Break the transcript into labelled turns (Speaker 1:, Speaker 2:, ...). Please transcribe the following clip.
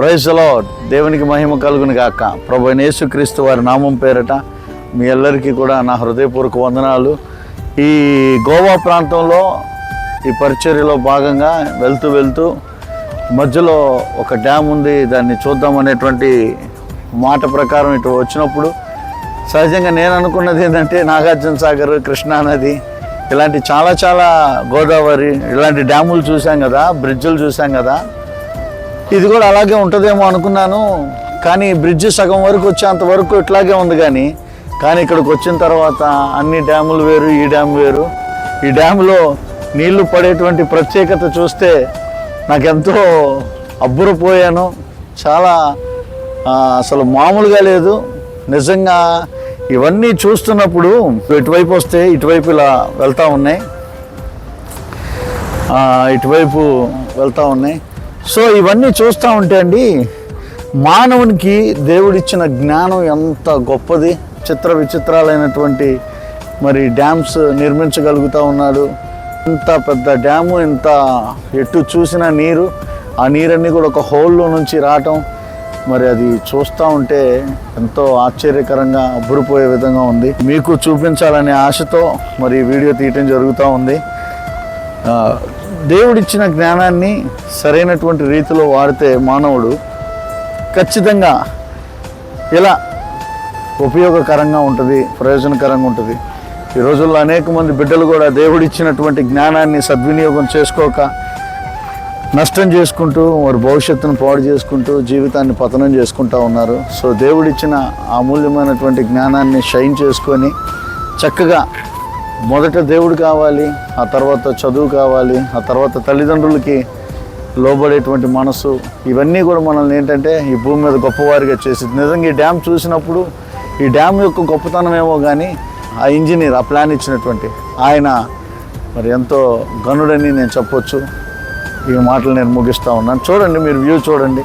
Speaker 1: Praise lord దేవునికి మహిమ కలుగును గాక. ప్రభు యేసుక్రీస్తు వారి నామం పేరట మీ అందరికీ కూడా నా హృదయపూర్వక వందనాలు. ఈ గోవా ప్రాంతంలో ఈ పరిచర్యలో భాగంగా వెళ్తూ వెళ్తూ మధ్యలో ఒక డ్యామ్ ఉంది. దాన్ని చూద్దామనేటువంటి మాట ప్రకారం ఇటు వచ్చినప్పుడు సహజంగా నేను అనుకున్నది ఏంటంటే నాగార్జున సాగర్ కృష్ణా నది ఇలాంటి చాలా చాలా గోదావరి ఇలాంటి డ్యాములు చూసాం కదా బ్రిడ్జులు చూసాం కదా. ఇది కూడా అలాగే ఉంటుందేమో అనుకున్నాను. కానీ బ్రిడ్జ్ సగం వరకు వచ్చేంత వరకు ఇట్లాగే ఉంది కానీ కానీ ఇక్కడికి వచ్చిన తర్వాత అన్ని డ్యాములు వేరు ఈ డ్యామ్ వేరు. ఈ డ్యామ్లో నీళ్ళు పడేటువంటి ప్రత్యేకత చూస్తే నాకెంతో అబ్బురపోయాను. చాలా అసలు మామూలుగా లేదు. నిజంగా ఇవన్నీ చూస్తున్నప్పుడు ఇటువైపు వస్తే ఇటువైపు ఇలా వెళ్తూ ఉన్నాయి. ఇటువైపు వెళ్తూ ఉన్నాయి. సో ఇవన్నీ చూస్తూ ఉంటే అండి మానవునికి దేవుడిచ్చిన జ్ఞానం ఎంత గొప్పది. చిత్ర విచిత్రాలైనటువంటి మరి డ్యామ్స్ నిర్మించగలుగుతూ ఉన్నాడు. ఇంత పెద్ద డ్యాము ఇంత ఎటు చూసిన నీరు ఆ నీరన్నీ కూడా ఒక హోల్లో నుంచి రావటం మరి అది చూస్తూ ఉంటే ఎంతో ఆశ్చర్యకరంగా అబ్బురిపోయే విధంగా ఉంది. మీకు చూపించాలనే ఆశతో మరి వీడియో తీయటం జరుగుతూ ఉంది. దేవుడిచ్చిన జ్ఞానాన్ని సరైనటువంటి రీతిలో వాడితే మానవుడు ఖచ్చితంగా ఇలా ఉపయోగకరంగా ఉంటుంది ప్రయోజనకరంగా ఉంటుంది. ఈ రోజుల్లో అనేక మంది బిడ్డలు కూడా దేవుడిచ్చినటువంటి జ్ఞానాన్ని సద్వినియోగం చేసుకోక నష్టం చేసుకుంటూ వారి భవిష్యత్తును పాడు చేసుకుంటూ జీవితాన్ని పతనం చేసుకుంటూ ఉన్నారు. సో దేవుడిచ్చిన అమూల్యమైనటువంటి జ్ఞానాన్ని షైన్ చేసుకొని చక్కగా మొదట దేవుడు కావాలి ఆ తర్వాత చదువు కావాలి ఆ తర్వాత తల్లిదండ్రులకి లోబడేటువంటి మనసు ఇవన్నీ కూడా మనల్ని ఏంటంటే ఈ భూమి మీద గొప్పవారిగా చేసింది. నిజంగా ఈ డ్యామ్ చూసినప్పుడు ఈ డ్యామ్ యొక్క గొప్పతనం ఏమో కానీ ఆ ఇంజనీర్ ఆ ప్లాన్ ఇచ్చినటువంటి ఆయన మరి ఎంతో గనుడని నేను చెప్పొచ్చు. ఈ మాటలు నేను ముగిస్తూ ఉన్నాను. చూడండి మీరు వ్యూ చూడండి.